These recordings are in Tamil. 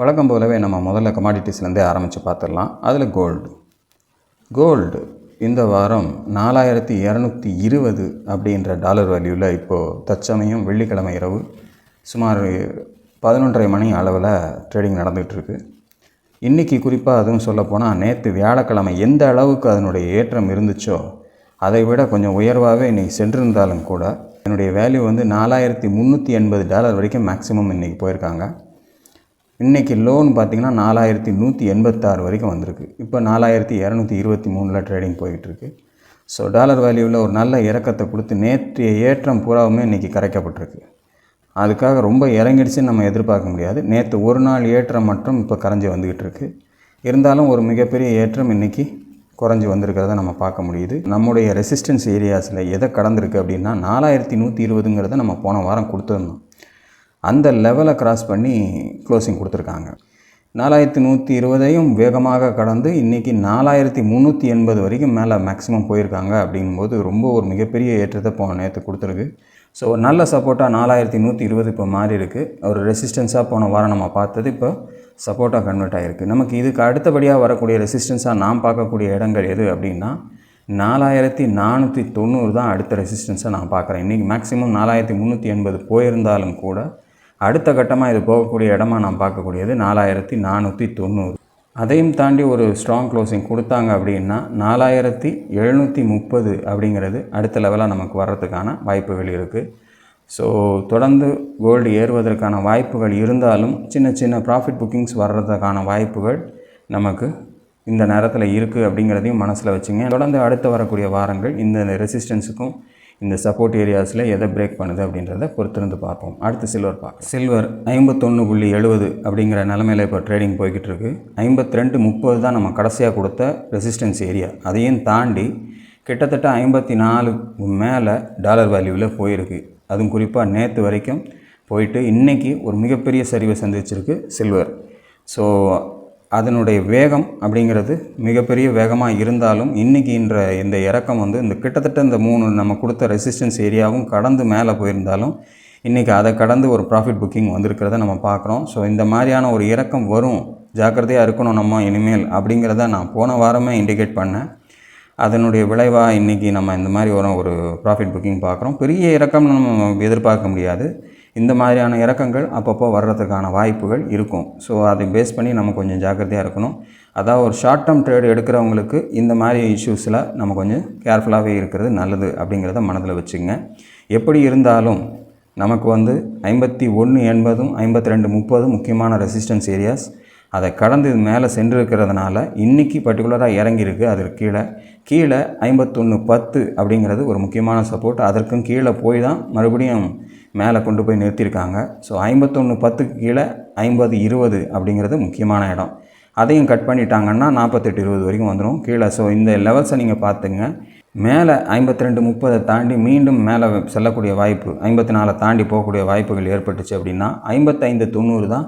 வழக்கம் போலவே நம்ம முதல்ல கமாடிட்டிஸ்லேருந்தே ஆரம்பித்து பார்த்துடலாம். அதில் கோல்டு கோல்டு இந்த வாரம் நாலாயிரத்தி இரநூத்தி இருபது அப்படின்ற டாலர் வேல்யூவில் இப்போது தற்சமயம் வெள்ளிக்கிழமை இரவு சுமார் பதினொன்றரை மணி அளவில் ட்ரேடிங் நடந்துகிட்ருக்கு இன்றைக்கி குறிப்பாக அதுவும் சொல்லப்போனால் நேற்று வியாழக்கிழமை எந்த அளவுக்கு அதனுடைய ஏற்றம் இருந்துச்சோ அதை விட கொஞ்சம் உயர்வாகவே இன்றைக்கி சென்றிருந்தாலும் கூட என்னுடைய வேல்யூ வந்து நாலாயிரத்தி முந்நூற்றி எண்பது டாலர் வரைக்கும் மேக்ஸிமம் இன்றைக்கி போயிருக்காங்க. இன்றைக்கி லோன் பார்த்திங்கன்னா நாலாயிரத்தி நூற்றி எண்பத்தாறு வரைக்கும் வந்திருக்கு. இப்போ நாலாயிரத்தி இரநூத்தி இருபத்தி மூணில் ட்ரேடிங் போயிட்டுருக்கு. ஸோ டாலர் வேல்யூவில் ஒரு நல்ல இறக்கத்தை கொடுத்து நேற்றைய ஏற்றம் பூராவுமே இன்றைக்கி கரைக்கப்பட்டிருக்கு. அதுக்காக ரொம்ப இறங்கிடுச்சுன்னு நம்ம எதிர்பார்க்க முடியாது. நேற்று ஒரு நாள் ஏற்றம் மட்டும் இப்போ கரைஞ்சி வந்துக்கிட்டு இருக்கு இருந்தாலும் ஒரு மிகப்பெரிய ஏற்றம் இன்றைக்கி குறைஞ்சி வந்திருக்கிறத நம்ம பார்க்க முடியுது. நம்முடைய ரெசிஸ்டன்ஸ் ஏரியாஸில் எதை கடந்திருக்கு அப்படின்னா நாலாயிரத்தி நூற்றி இருபதுங்கிறத நம்ம போன வாரம் கொடுத்துருந்தோம். அந்த லெவலை கிராஸ் பண்ணி க்ளோசிங் கொடுத்துருக்காங்க. நாலாயிரத்தி நூற்றி இருபதையும் வேகமாக கடந்து இன்றைக்கி நாலாயிரத்தி முந்நூற்றி எண்பது வரைக்கும் மேலே மேக்ஸிமம் போயிருக்காங்க அப்படிங்கும்போது ரொம்ப ஒரு மிகப்பெரிய ஏற்றத்தை போன நேற்று கொடுத்துருக்கு. ஸோ ஒரு நல்ல சப்போர்ட்டாக நாலாயிரத்தி நூற்றி இருபது இப்போ மாறி இருக்குது ஒரு ரெசிஸ்டன்ஸாக போன வாரம் நம்ம பார்த்தது இப்போ சப்போர்ட்டாக கன்வெர்ட் ஆகிருக்கு நமக்கு இதுக்கு அடுத்தபடியாக வரக்கூடிய ரெசிஸ்டன்ஸாக நாம் பார்க்கக்கூடிய இடங்கள் எது அப்படின்னா நாலாயிரத்தி நானூற்றி தொண்ணூறு தான் அடுத்த ரெசிஸ்டன்ஸை நான் பார்க்குறேன். இன்றைக்கி மேக்ஸிமம் நாலாயிரத்தி முந்நூற்றி எண்பது போயிருந்தாலும் கூட அடுத்த கட்டமாக இது போகக்கூடிய இடமா நான் பார்க்கக்கூடியது நாலாயிரத்தி நானூற்றி தொண்ணூறு. அதையும் தாண்டி ஒரு ஸ்ட்ராங் க்ளோசிங் கொடுத்தாங்க அப்படின்னா நாலாயிரத்தி எழுநூற்றி முப்பது அப்படிங்கிறது அடுத்த லெவலாக நமக்கு வர்றதுக்கான வாய்ப்புகள் இருக்குது ஸோ தொடர்ந்து கோல்டு ஏறுவதற்கான வாய்ப்புகள் இருந்தாலும் சின்ன சின்ன ப்ராஃபிட் புக்கிங்ஸ் வர்றதுக்கான வாய்ப்புகள் நமக்கு இந்த நேரத்தில் இருக்குது அப்படிங்கிறதையும் மனசில் வச்சுங்க. தொடர்ந்து அடுத்து வரக்கூடிய வாரங்கள் இந்த ரெசிஸ்டன்ஸுக்கும் இந்த சப்போர்ட் ஏரியாஸில் எதை பிரேக் பண்ணுது அப்படின்றத பொறுத்திருந்து பார்ப்போம். அடுத்து சில்வர் பார்க்க சில்வர் ஐம்பத்தொன்று புள்ளி எழுபது அப்படிங்கிற நிலமையில் இப்போ ட்ரேடிங் போய்கிட்டு இருக்கு ஐம்பத்தி ரெண்டு முப்பது தான் நம்ம கடைசியாக கொடுத்த ரெசிஸ்டன்ஸ் ஏரியா அதையும் தாண்டி கிட்டத்தட்ட ஐம்பத்தி நாலு மேலே டாலர் வேல்யூவில் போயிருக்கு. அதுவும் குறிப்பாக நேற்று வரைக்கும் போயிட்டு இன்றைக்கி ஒரு மிகப்பெரிய சரிவை சந்திச்சிருக்கு சில்வர் ஸோ அதனுடைய வேகம் அப்படிங்கிறது மிகப்பெரிய வேகமாக இருந்தாலும் இன்றைக்கி இன்ற இந்த இறக்கம் வந்து இந்த கிட்டத்தட்ட இந்த மூணு நம்ம கொடுத்த ரெசிஸ்டன்ஸ் ஏரியாவும் கடந்து மேலே போயிருந்தாலும் இன்றைக்கி அதை கடந்து ஒரு ப்ராஃபிட் புக்கிங் வந்திருக்கிறத நம்ம பார்க்குறோம். ஸோ இந்த மாதிரியான ஒரு இறக்கம் வரும். ஜாக்கிரதையாக இருக்கணும் நம்ம இனிமேல் அப்படிங்கிறத நான் போன வாரமே இண்டிகேட் பண்ணேன். அதனுடைய விளைவாக இன்றைக்கி நம்ம இந்த மாதிரி வரும் ஒரு ப்ராஃபிட் புக்கிங் பார்க்குறோம். பெரிய இறக்கம் நம்ம எதிர்பார்க்க முடியாது. இந்த மாதிரியான இறக்கங்கள் அப்பப்போ வர்றதுக்கான வாய்ப்புகள் இருக்கும். ஸோ அதை பேஸ் பண்ணி நம்ம கொஞ்சம் ஜாக்கிரதையாக இருக்கணும். அதாவது ஒரு ஷார்ட் டேர்ம் ட்ரேடு எடுக்கிறவங்களுக்கு இந்த மாதிரி இஷ்யூஸில் நம்ம கொஞ்சம் கேர்ஃபுல்லாகவே இருக்கிறது நல்லது அப்படிங்கிறத மனதில் வச்சுங்க. எப்படி இருந்தாலும் நமக்கு வந்து ஐம்பத்தி ஒன்று எண்பதும் ஐம்பத்தி ரெண்டு முப்பதும் முக்கியமான ரெசிஸ்டன்ஸ் ஏரியாஸ் அதை கடந்து இது மேலே சென்றிருக்கிறதுனால இன்றைக்கி பர்டிகுலராக இறங்கியிருக்கு. அதற்கு கீழே கீழே ஐம்பத்தொன்று பத்து அப்படிங்கிறது ஒரு முக்கியமான சப்போர்ட் அதற்கும் கீழே போய் தான் மறுபடியும் மேலே கொண்டு போய் நிறுத்தியிருக்காங்க. ஸோ ஐம்பத்தொன்று பத்துக்கு கீழே ஐம்பது இருபது அப்படிங்கிறது முக்கியமான இடம். அதையும் கட் பண்ணிட்டாங்கன்னா நாற்பத்தெட்டு இருபது வரைக்கும் வந்துடும் கீழே ஸோ இந்த லெவல்ஸை நீங்கள் பார்த்துங்க. மேலே ஐம்பத்தி ரெண்டு முப்பதை தாண்டி மீண்டும் மேலே செல்லக்கூடிய வாய்ப்பு ஐம்பத்தி நாலை தாண்டி போகக்கூடிய வாய்ப்புகள் ஏற்பட்டுச்சு அப்படின்னா ஐம்பத்தைந்து தொண்ணூறு தான்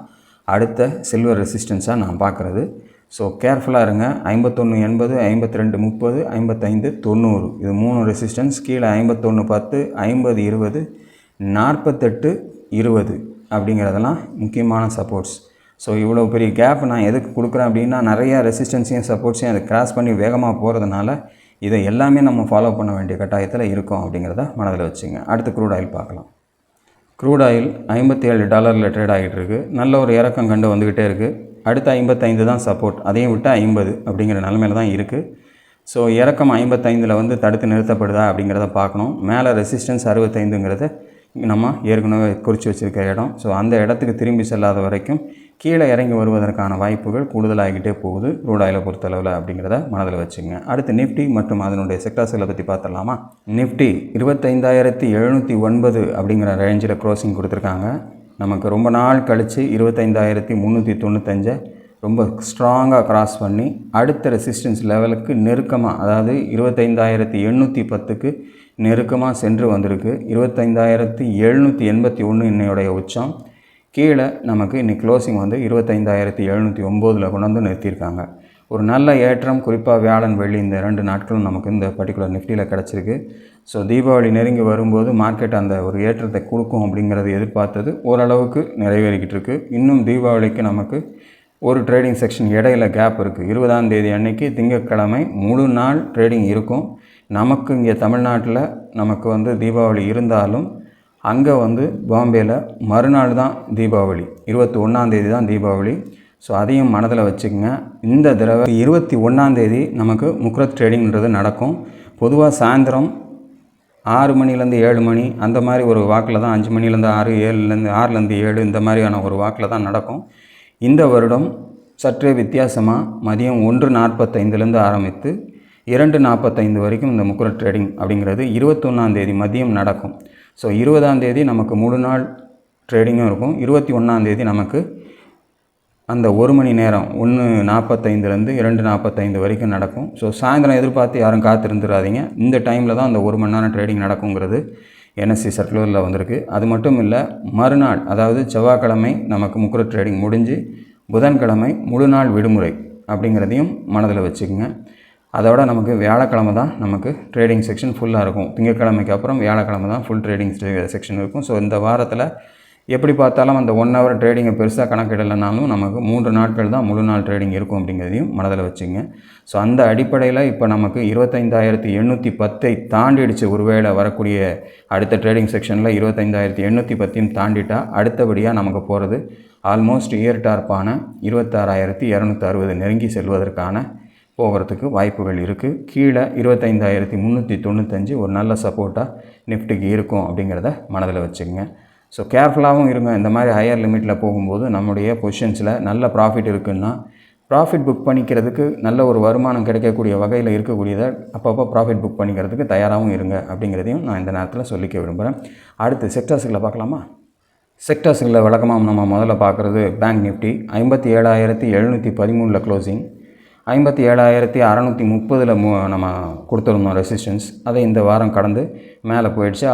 அடுத்த சில்வர் ரெசிஸ்டன்ஸாக நான் பார்க்குறது. ஸோ கேர்ஃபுல்லாக இருங்க. ஐம்பத்தொன்று எண்பது ஐம்பத்தி ரெண்டு முப்பது ஐம்பத்தைந்து தொண்ணூறு. இது மூணு ரெசிஸ்டன்ஸ் கீழே ஐம்பத்தொன்று பத்து ஐம்பது இருபது நாற்பத்தெட்டு இருபது அப்படிங்கிறதெல்லாம் முக்கியமான சப்போர்ட்ஸ் ஸோ இவ்வளோ பெரிய கேப் நான் எதுக்கு கொடுக்குறேன் அப்படின்னா நிறையா ரெசிஸ்டன்ஸையும் சப்போர்ட்ஸையும் அதை கிராஸ் பண்ணி வேகமாக போகிறதுனால இதை எல்லாமே நம்ம ஃபாலோ பண்ண வேண்டிய கட்டாயத்தில் இருக்கும் அப்படிங்கிறத மனதில் வச்சுங்க. அடுத்து க்ரூட் ஆயில் பார்க்கலாம். க்ரூட் ஆயில் ஐம்பத்தி ஏழு டாலரில் ட்ரேட் ஆகிட்டு இருக்கு. நல்ல ஒரு இறக்கம் கண்டு வந்துக்கிட்டே இருக்குது அடுத்த ஐம்பத்தைந்து தான் சப்போர்ட் அதையும் விட்டு ஐம்பது அப்படிங்கிற நிலமையில தான் இருக்குது ஸோ இறக்கம் ஐம்பத்தைந்தில் வந்து தடுத்து நிறுத்தப்படுதா அப்படிங்கிறத பார்க்கணும். மேலே ரெசிஸ்டன்ஸ் அறுபத்தைந்துங்கிறத நம்ம ஏற்கனவே குறித்து வச்சுருக்க இடம். ஸோ அந்த இடத்துக்கு திரும்பி செல்லாத வரைக்கும் கீழே இறங்கி வருவதற்கான வாய்ப்புகள் கூடுதலாகிட்டே போகுது. ரூடாயில் பொறுத்தளவில் அப்படிங்கிறத மனதில் வச்சுங்க. அடுத்து நிஃப்டி மற்றும் அதனுடைய செக்டார்ஸ்களை பற்றி பார்த்துடலாமா? நிஃப்டி இருபத்தைந்தாயிரத்தி எழுநூற்றி ஒன்பது அப்படிங்கிற ரேஞ்சில் க்ரோசிங் கொடுத்துருக்காங்க. நமக்கு ரொம்ப நாள் கழித்து இருபத்தைந்தாயிரத்தி முந்நூற்றி தொண்ணூத்தஞ்சை. ரொம்ப ஸ்ட்ராங்காக க்ராஸ் பண்ணி அடுத்த ரெசிஸ்டன்ஸ் லெவலுக்கு நெருக்கமாக அதாவது இருபத்தைந்தாயிரத்தி எண்ணூற்றி பத்துக்கு நெருக்கமாக சென்று வந்திருக்கு. இருபத்தைந்தாயிரத்தி எழுநூற்றி எண்பத்தி ஒன்று இன்னையுடைய உச்சம். கீழே நமக்கு இன்றைக்கி க்ளோசிங் வந்து இருபத்தைந்தாயிரத்தி எழுநூற்றி ஒம்போதில் கொண்டு வந்து நிறுத்தியிருக்காங்க. ஒரு நல்ல ஏற்றம் குறிப்பாக வியாழன் வெள்ளி இந்த ரெண்டு நாட்களும் நமக்கு இந்த பர்டிகுலர் நிஃப்டியில் கிடச்சிருக்கு. ஸோ தீபாவளி நெருங்கி வரும்போது மார்க்கெட் அந்த ஒரு ஏற்றத்தை கொடுக்கும் அப்படிங்கிறது எதிர்பார்த்தது ஓரளவுக்கு நிறைவேறிக்கிட்டு இருக்குது இன்னும் தீபாவளிக்கு நமக்கு ஒரு ட்ரேடிங் செக்ஷன் இடையில கேப் இருக்குது இருபதாம் தேதி அன்னைக்கு திங்கட்கிழமை முழு நாள் ட்ரேடிங் இருக்கும். நமக்கு இங்கே தமிழ்நாட்டில் நமக்கு வந்து தீபாவளி இருந்தாலும் அங்கே வந்து பாம்பேயில் மறுநாள் தான் தீபாவளி. இருபத்தி ஒன்றாந்தேதி தான் தீபாவளி. ஸோ அதையும் மனதில் வச்சுக்கோங்க. இந்த தடவை இருபத்தி ஒன்றாந்தேதி நமக்கு முக்ரத் ட்ரேடிங்கிறது நடக்கும். பொதுவாக சாயந்தரம் ஆறு மணிலேருந்து ஏழு மணி அந்த மாதிரி ஒரு வாக்கில் தான் அஞ்சு மணிலேருந்து ஆறு ஏழுலேருந்து ஆறுலேருந்து ஏழு இந்த மாதிரியான ஒரு வாக்கில் தான் நடக்கும். இந்த வருடம் சற்றே வித்தியாசமாக மதியம் ஒன்று நாற்பத்தைந்துலேருந்து ஆரம்பித்து இரண்டு நாற்பத்தைந்து வரைக்கும் இந்த முக்குர ட்ரேடிங் அப்படிங்கிறது இருபத்தொன்னாந்தேதி மதியம் நடக்கும். ஸோ இருபதாந்தேதி நமக்கு முழு நாள் ட்ரேடிங்கும் இருக்கும். இருபத்தி ஒன்றாந்தேதி நமக்கு அந்த ஒரு மணி நேரம் ஒன்று நாற்பத்தைந்துலேருந்து இரண்டு நாற்பத்தைந்து வரைக்கும் நடக்கும். ஸோ சாயந்தரம் எதிர்பார்த்து யாரும் காத்திருந்துடாதீங்க இந்த டைமில் தான் அந்த ஒரு மணி நேரம் ட்ரேடிங் நடக்குங்கிறது. என்எஸ்சி சர்க்குலரில் வந்திருக்கு. அது மட்டும் இல்லை மறுநாள் அதாவது செவ்வாய்க்கிழமை நமக்கு முக்குர ட்ரேடிங் முடிஞ்சு புதன்கிழமை முழு நாள் விடுமுறை அப்படிங்கிறதையும் மனதில் வச்சுக்கோங்க. அதோட நமக்கு வியாழக்கிழமை தான் நமக்கு ட்ரேடிங் செக்ஷன் ஃபுல்லாக இருக்கும். திங்கட்கிழமைக்கு அப்புறம் வியாழக்கிழமை தான் ஃபுல் ட்ரேடிங் செக்ஷன் இருக்கும். ஸோ இந்த வாரத்தில் எப்படி பார்த்தாலும் அந்த ஒன் ஹவர் ட்ரேடிங்கை பெருசாக கணக்கிடலைனாலும் நமக்கு மூன்று நாட்கள் தான் முழு நாள் ட்ரேடிங் இருக்கும் அப்படிங்கிறதையும் மனதில் வச்சுங்க. ஸோ அந்த அடிப்படையில் இப்போ நமக்கு இருபத்தைந்தாயிரத்தி எண்ணூற்றி பத்தை தாண்டிடுச்சு. ஒருவேளை வரக்கூடிய அடுத்த ட்ரேடிங் செக்ஷனில் இருபத்தைந்தாயிரத்தி எண்ணூற்றி பத்தையும் தாண்டிட்டால் அடுத்தபடியாக நமக்கு போகிறது ஆல்மோஸ்ட் இயர் டார்ப்பான இருபத்தாறாயிரத்தி இரநூத்தி அறுபது நெருங்கி செல்வதற்கான போகிறதுக்கு வாய்ப்புகள் இருக்குது கீழே இருபத்தைந்தாயிரத்தி முந்நூற்றி தொண்ணூத்தஞ்சு ஒரு நல்ல சப்போர்ட்டாக நிஃப்டிக்கு இருக்கும் அப்படிங்கிறத மனதில் வச்சுக்கோங்க ஸோ கேர்ஃபுல்லாகவும் இருங்க. இந்த மாதிரி ஹையர் லிமிட்டில் போகும்போது நம்முடைய பொசிஷன்ஸில் நல்ல ப்ராஃபிட் இருக்குன்னா ப்ராஃபிட் புக் பண்ணிக்கிறதுக்கு நல்ல ஒரு வருமானம் கிடைக்கக்கூடிய வகையில் இருக்கக்கூடியதை அப்பப்போ ப்ராஃபிட் புக் பண்ணிக்கிறதுக்கு தயாராகவும் இருங்க அப்படிங்கிறதையும் நான் இந்த நேரத்தில் சொல்லிக்க விரும்புகிறேன் அடுத்து செக்டர்ஸுகளை பார்க்கலாமா? செக்டர்ஸுகளில் வழக்கமாக நம்ம முதல்ல பார்க்குறது பேங்க் நிஃப்டி ஐம்பத்தி ஏழாயிரத்தி எழுநூற்றி பதிமூணில் க்ளோசிங் ஐம்பத்தி ஏழாயிரத்தி அறநூற்றி முப்பதில் மு நம்ம கொடுத்துருந்தோம் ரெசிஸ்டன்ஸ் அதை இந்த வாரம் கடந்து மேலே போயிடுச்சு.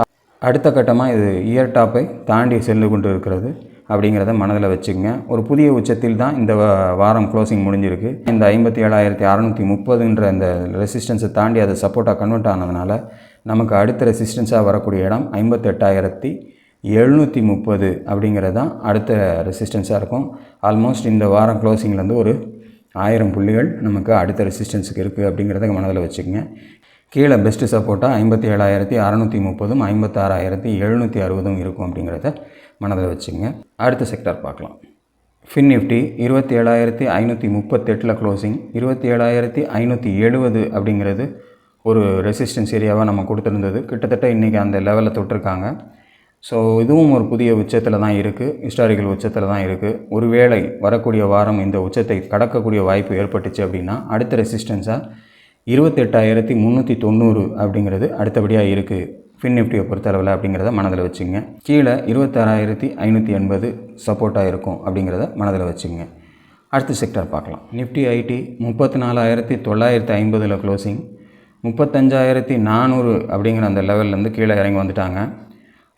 அடுத்த கட்டமாக இது இயர் டாப்பை தாண்டி சென்று கொண்டு இருக்கிறது அப்படிங்கிறத மனதில் வச்சுக்கோங்க. ஒரு புதிய உச்சத்தில் தான் இந்த வாரம் க்ளோசிங் முடிஞ்சிருக்கு. இந்த ஐம்பத்தி ஏழாயிரத்தி அறநூற்றி முப்பதுன்ற இந்த ரெசிஸ்டன்ஸை தாண்டி அது சப்போர்ட்டாக கன்வெர்ட் ஆனதுனால நமக்கு அடுத்த ரெசிஸ்டன்ஸாக வரக்கூடிய இடம் ஐம்பத்தெட்டாயிரத்தி எழுநூற்றி முப்பது அப்படிங்கிறது தான் அடுத்த ரெசிஸ்டன்ஸாக இருக்கும். ஆல்மோஸ்ட் இந்த வாரம் க்ளோசிங்லேருந்து ஒரு ஆயிரம் புள்ளிகள் நமக்கு அடுத்த ரெசிஸ்டன்ஸுக்கு இருக்குது அப்படிங்கிறத மனதில் வச்சுக்கோங்க. கீழே பெஸ்ட்டு சப்போர்ட்டாக ஐம்பத்தி ஏழாயிரத்தி அறநூற்றி முப்பதும் ஐம்பத்தாறாயிரத்தி எழுநூற்றி அறுபதும் இருக்கும் அப்படிங்கிறத மனதில் வச்சுங்க. அடுத்த செக்டார் பார்க்கலாம். ஃபின் நிஃப்டி இருபத்தி ஏழாயிரத்தி ஐநூற்றி முப்பத்தெட்டில் க்ளோசிங் இருபத்தி ஏழாயிரத்தி ஐநூற்றி எழுபது அப்படிங்கிறது ஒரு ரெசிஸ்டன்ஸ் ஏரியாவாக நம்ம கொடுத்துருந்தது. கிட்டத்தட்ட இன்றைக்கி அந்த லெவலில் தொட்டிருக்காங்க. ஸோ இதுவும் ஒரு புதிய உச்சத்தில் தான் இருக்குது ஹிஸ்டாரிக்கல் உச்சத்தில் தான் இருக்குது ஒருவேளை வரக்கூடிய வாரம் இந்த உச்சத்தை கடக்கக்கூடிய வாய்ப்பு ஏற்பட்டுச்சு அப்படின்னா அடுத்த ரெசிஸ்டன்ஸாக இருபத்தெட்டாயிரத்தி முந்நூற்றி தொண்ணூறு அப்படிங்கிறது அடுத்தபடியாக இருக்குது ஃபின் நிஃப்டியை பொறுத்தளவில் அப்படிங்கிறத மனதில் வச்சுங்க. கீழே இருபத்தாறாயிரத்தி ஐநூற்றி எண்பது சப்போர்ட்டாக இருக்கும் அப்படிங்கிறத மனதில் வச்சுங்க. அடுத்த செக்டர் பார்க்கலாம். நிஃப்டி ஐடி முப்பத்தி நாலாயிரத்தி தொள்ளாயிரத்தி ஐம்பதில் க்ளோசிங் முப்பத்தஞ்சாயிரத்தி நானூறு அப்படிங்கிற அந்த லெவல்லேருந்து கீழே இறங்கி வந்துட்டாங்க.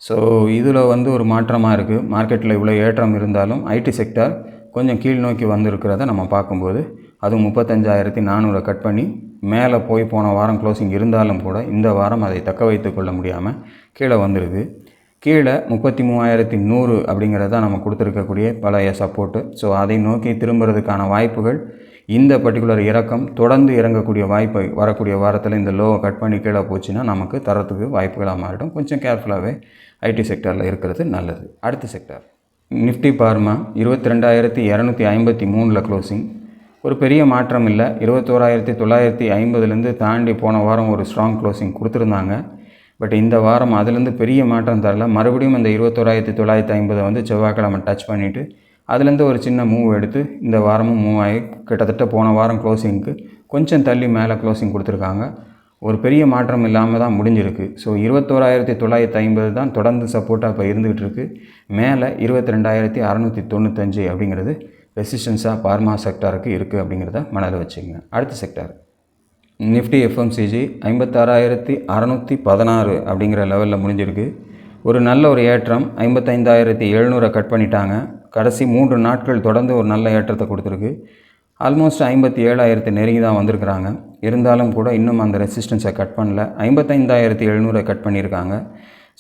ஸோ இதில் வந்து ஒரு மாற்றமாக இருக்குது மார்க்கெட்டில் இவ்வளோ ஏற்றம் இருந்தாலும் ஐடி செக்டார் கொஞ்சம் கீழ் நோக்கி வந்திருக்கிறத நம்ம பார்க்கும்போது அதுவும் முப்பத்தஞ்சாயிரத்தி நானூறை கட் பண்ணி மேலே போய் போன வாரம் க்ளோசிங் இருந்தாலும் கூட இந்த வாரம் அதை தக்க வைத்து கொள்ள முடியாமல் கீழே வந்துடுது கீழே முப்பத்தி மூவாயிரத்தி நூறு அப்படிங்கிறது தான் நம்ம கொடுத்துருக்கக்கூடிய பழைய சப்போர்ட்டு ஸோ அதை நோக்கி திரும்புறதுக்கான வாய்ப்புகள் இந்த பர்டிகுலர் இறக்கம் தொடர்ந்து இறங்கக்கூடிய வாய்ப்பை வரக்கூடிய வாரத்தில் இந்த லோவை கட் பண்ணி கீழே போச்சுன்னா நமக்கு தரத்துக்கு வாய்ப்புகளாக மாறிடும் கொஞ்சம் கேர்ஃபுல்லாகவே ஐடி செக்டரில் இருக்கிறது நல்லது. அடுத்த செக்டர் நிஃப்டி பார்மா இருபத்தி ரெண்டாயிரத்தி இரநூத்தி ஐம்பத்தி மூணில் க்ளோசிங் ஒரு பெரிய மாற்றம் இல்லை. இருபத்தோராயிரத்தி தொள்ளாயிரத்தி ஐம்பதுலேருந்து தாண்டி போன வாரம் ஒரு ஸ்ட்ராங் க்ளோசிங் கொடுத்துருந்தாங்க. பட் இந்த வாரம் அதுலேருந்து பெரிய மாற்றம் தரல. மறுபடியும் இந்த இருபத்தோராயிரத்தி தொள்ளாயிரத்தி ஐம்பதை வந்து செவ்வாய்க்கிழமை டச் பண்ணிவிட்டு அதுலேருந்து ஒரு சின்ன மூவ் எடுத்து இந்த வாரமும் மூவ் ஆகி கிட்டத்தட்ட போன வாரம் க்ளோசிங்க்கு கொஞ்சம் தள்ளி மேலே க்ளோசிங் கொடுத்துருக்காங்க. ஒரு பெரிய மாற்றம் இல்லாமல் தான் முடிஞ்சிருக்கு. ஸோ இருபத்தோராயிரத்தி தொள்ளாயிரத்தி ஐம்பது தான் தொடர்ந்து சப்போர்ட்டாக இப்போ இருந்துகிட்டு இருக்குது மேலே இருபத்தி ரெண்டாயிரத்தி அறநூற்றி தொண்ணூத்தஞ்சு அப்படிங்கிறது ரெசிஸ்டன்ஸாக பார்மா செக்டாருக்கு இருக்குது அப்படிங்கிறத மனதில் வச்சுக்கோங்க அடுத்த செக்டார். நிஃப்டி எஃப்எம்சிஜி ஐம்பத்தாறாயிரத்தி அறநூற்றி பதினாறு அப்படிங்கிற லெவலில் முடிஞ்சிருக்கு. ஒரு நல்ல ஒரு ஏற்றம். ஐம்பத்தைந்தாயிரத்தி எழுநூறை கட் பண்ணிட்டாங்க. கடைசி மூன்று நாட்கள் தொடர்ந்து ஒரு நல்ல ஏற்றத்தை கொடுத்துருக்கு. ஆல்மோஸ்ட் ஐம்பத்தி ஏழாயிரத்தி நெருங்கி தான் வந்திருக்கிறாங்க. இருந்தாலும் கூட இன்னும் அந்த ரெசிஸ்டன்ஸை கட் பண்ணல. ஐம்பத்தைந்தாயிரத்தி எழுநூறை கட் பண்ணியிருக்காங்க.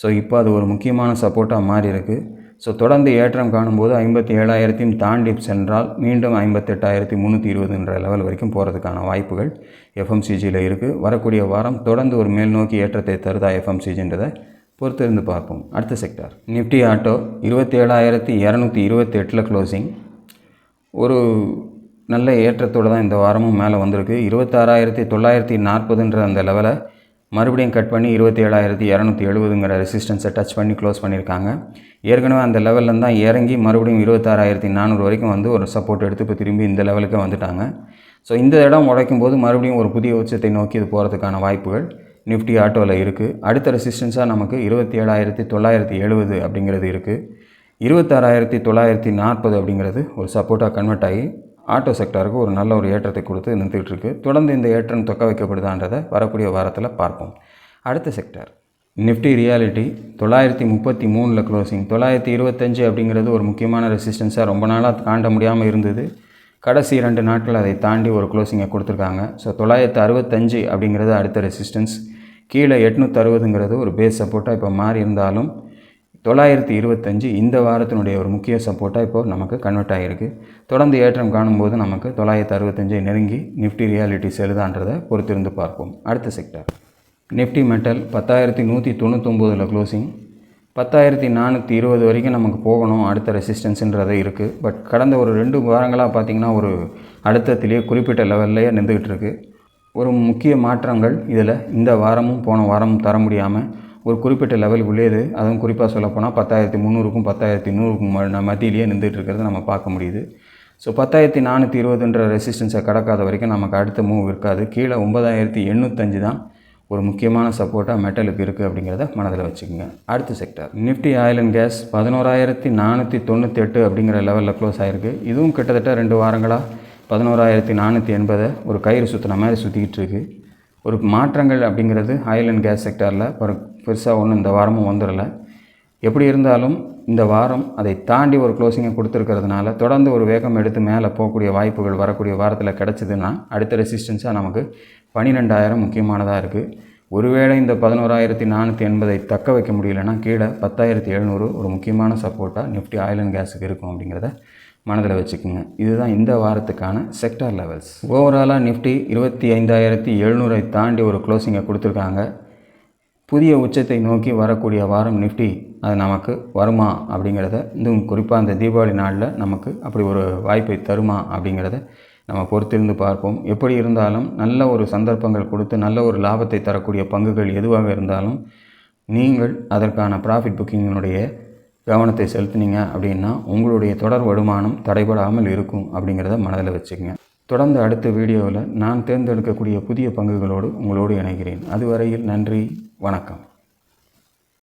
ஸோ இப்போ அது ஒரு முக்கியமான சப்போர்ட்டாக மாறி இருக்குது ஸோ தொடர்ந்து ஏற்றம் காணும்போது ஐம்பத்தி ஏழாயிரத்தையும் தாண்டி சென்றால் மீண்டும் ஐம்பத்தெட்டாயிரத்தி முந்நூற்றி இருபதுன்ற லெவல் வரைக்கும் போகிறதுக்கான வாய்ப்புகள் எஃப்எம்சிஜியில் இருக்குது வரக்கூடிய வாரம் தொடர்ந்து ஒரு மேல் நோக்கி ஏற்றத்தை தருதா எஃப்எம்சிஜின்றதை பொறுத்திருந்து பார்ப்போம். அடுத்த செக்டார் நிஃப்டி ஆட்டோ இருபத்தி ஏழாயிரத்தி இரநூத்தி இருபத்தி எட்டில் க்ளோசிங் ஒரு நல்ல ஏற்றத்தோடு தான் இந்த வாரமும் மேலே வந்திருக்கு. இருபத்தாறாயிரத்தி தொள்ளாயிரத்தி நாற்பதுன்ற அந்த லெவலை மறுபடியும் கட் பண்ணி இருபத்தி ஏழாயிரத்தி இரநூத்தி எழுபதுங்கிற ரெசிஸ்டன்ஸை டச் பண்ணி க்ளோஸ் பண்ணியிருக்காங்க. ஏற்கனவே அந்த லெவலில் தான் இறங்கி மறுபடியும் இருபத்தாறாயிரத்தி நானூறு வரைக்கும் வந்து ஒரு சப்போர்ட் எடுத்து இப்போ திரும்பி இந்த லெவலுக்கு வந்துட்டாங்க. ஸோ இந்த இடம் உடைக்கும் போது மறுபடியும் ஒரு புதிய உச்சத்தை நோக்கி இது போகிறதுக்கான வாய்ப்புகள் நிஃப்டி ஆட்டோவில் இருக்குது அடுத்த ரெசிஸ்டன்ஸாக நமக்கு இருபத்தி ஏழாயிரத்தி தொள்ளாயிரத்தி எழுபது அப்படிங்கிறது இருக்குது இருபத்தாறாயிரத்தி தொள்ளாயிரத்தி நாற்பது அப்படிங்கிறது ஒரு சப்போர்ட்டாக கன்வெர்ட் ஆகி ஆட்டோ செக்டாருக்கு ஒரு நல்ல ஒரு ஏற்றத்தை கொடுத்து நிறுத்திட்டு தொடர்ந்து இந்த ஏற்றம் தொக்க வைக்கப்படுதான்றதை வரக்கூடிய வாரத்தில் பார்ப்போம். அடுத்த செக்டார் நிஃப்டி ரியாலிட்டி தொள்ளாயிரத்தி முப்பத்தி மூணில் க்ளோசிங் தொள்ளாயிரத்தி இருபத்தஞ்சு அப்படிங்கிறது ஒரு முக்கியமான ரெசிஸ்டன்ஸாக ரொம்ப நாளாக தாண்ட முடியாமல் இருந்தது. கடைசி ரெண்டு நாட்கள் அதை தாண்டி ஒரு க்ளோசிங்கை கொடுத்துருக்காங்க. ஸோ தொள்ளாயிரத்து அறுபத்தஞ்சு அப்படிங்கிறது அடுத்த ரெசிஸ்டன்ஸ் கீழே எட்நூற்றி அறுபதுங்கிறது ஒரு பேஸ் சப்போர்ட்டாக இப்போ மாறி இருந்தாலும் தொள்ளாயிரத்தி இருபத்தஞ்சு இந்த வாரத்தினுடைய ஒரு முக்கிய சப்போர்ட்டாக இப்போ நமக்கு கன்வெர்ட் ஆகிருக்கு தொடர்ந்து ஏற்றம் காணும்போது நமக்கு தொள்ளாயிரத்து அறுபத்தஞ்சை நெருங்கி நிஃப்டி ரியாலிட்டி செலுதான்றதை பொறுத்திருந்து பார்ப்போம். அடுத்த செக்டர் நிஃப்டி மெட்டல் பத்தாயிரத்தி நூற்றி தொண்ணூத்தொம்போதில் க்ளோசிங் பத்தாயிரத்தி நானூற்றி இருபது வரைக்கும் நமக்கு போகணும் அடுத்த ரெசிஸ்டன்ஸுன்றது இருக்குது பட் கடந்த ஒரு ரெண்டு வாரங்களாக பார்த்திங்கன்னா ஒரு அடுத்தத்திலேயே குறிப்பிட்ட லெவல்லையே நின்றுக்கிட்டு இருக்குது ஒரு முக்கிய மாற்றங்கள் இதில் இந்த வாரமும் போன வாரமும் தர முடியாமல் ஒரு குறிப்பிட்ட லெவல் உள்ளது. அதுவும் குறிப்பாக சொல்லப்போனால் பத்தாயிரத்தி முந்நூறுக்கும் பத்தாயிரத்தி நூறுக்கும் ம- மத்தியிலேயே நின்றுட்டு இருக்கிறத நம்ம பார்க்க முடியுது. ஸோ பத்தாயிரத்தி நானூற்றி இருபதுன்ற ரெசிஸ்டன்ஸை கடக்காத வரைக்கும் நமக்கு அடுத்த மூவ் இருக்காது. கீழே ஒன்பதாயிரத்தி எண்ணூத்தஞ்சு தான் ஒரு முக்கியமான சப்போர்ட்டாக மெட்டலுக்கு இருக்குது அப்படிங்கிறத மனதில் வச்சுக்கோங்க. அடுத்த sector Nifty oil and gas பதினோராயிரத்தி நானூற்றி தொண்ணூற்றி எட்டு அப்படிங்கிற லெவலில் க்ளோஸ் ஆகிருக்கு இதுவும் கிட்டத்தட்ட ரெண்டு வாரங்களாக பதினோராயிரத்தி நானூற்றி எண்பதை ஒரு கயிறு சுற்றின மாதிரி சுற்றிக்கிட்டு இருக்குது ஒரு மாற்றங்கள் அப்படிங்கிறது ஆயில் அண்ட் கேஸ் செக்டாரில் ஒரு பெருசாக ஒன்றும் இந்த வாரமும் வந்துடலை. எப்படி இருந்தாலும் இந்த வாரம் அதை தாண்டி ஒரு க்ளோசிங்கை கொடுத்துருக்கிறதுனால தொடர்ந்து ஒரு வேகம் எடுத்து மேலே போகக்கூடிய வாய்ப்புகள் வரக்கூடிய வாரத்தில் கிடச்சிதுன்னா அடுத்த ரெசிஸ்டன்ஸாக நமக்கு பன்னிரெண்டாயிரம் முக்கியமானதாக இருக்குது ஒருவேளை இந்த பதினோராயிரத்தி நானூற்றி எண்பதை தக்க வைக்க முடியலன்னா கீழே பத்தாயிரத்தி எழுநூறு ஒரு முக்கியமான சப்போர்ட்டாக நிஃப்டி ஆயில் அண்ட் கேஸுக்கு இருக்கும் அப்படிங்கிறத மனதில் வச்சுக்கோங்க. இதுதான் இந்த வாரத்துக்கான செக்டார் லெவல்ஸ் ஓவராலாக நிஃப்டி இருபத்தி ஐந்தாயிரத்தி எழுநூறை தாண்டி ஒரு க்ளோசிங்கை கொடுத்துருக்காங்க. புதிய உச்சத்தை நோக்கி வரக்கூடிய வாரம் நிஃப்டி அது நமக்கு வருமா அப்படிங்கிறத இன்னும் குறிப்பாக அந்த தீபாவளி நாளில் நமக்கு அப்படி ஒரு வாய்ப்பை தருமா அப்படிங்கிறத நம்ம பொறுத்திருந்து பார்ப்போம். எப்படி இருந்தாலும் நல்ல ஒரு சந்தர்ப்பங்கள் கொடுத்து நல்ல ஒரு லாபத்தை தரக்கூடிய பங்குகள் எதுவாக இருந்தாலும் நீங்கள் அதற்கான ப்ராஃபிட் புக்கிங்கினுடைய கவனத்தை செலுத்துனீங்க அப்படின்னா உங்களுடைய தொடர் வருமானம் தடைபடாமல் இருக்கும் அப்படிங்கிறத மனதில் வச்சுக்கோங்க. தொடர்ந்து அடுத்த வீடியோவில் நான் தேர்ந்தெடுக்கக்கூடிய புதிய பங்குகளோடு உங்களோடு இணைகிறேன். அதுவரையில் நன்றி வணக்கம்.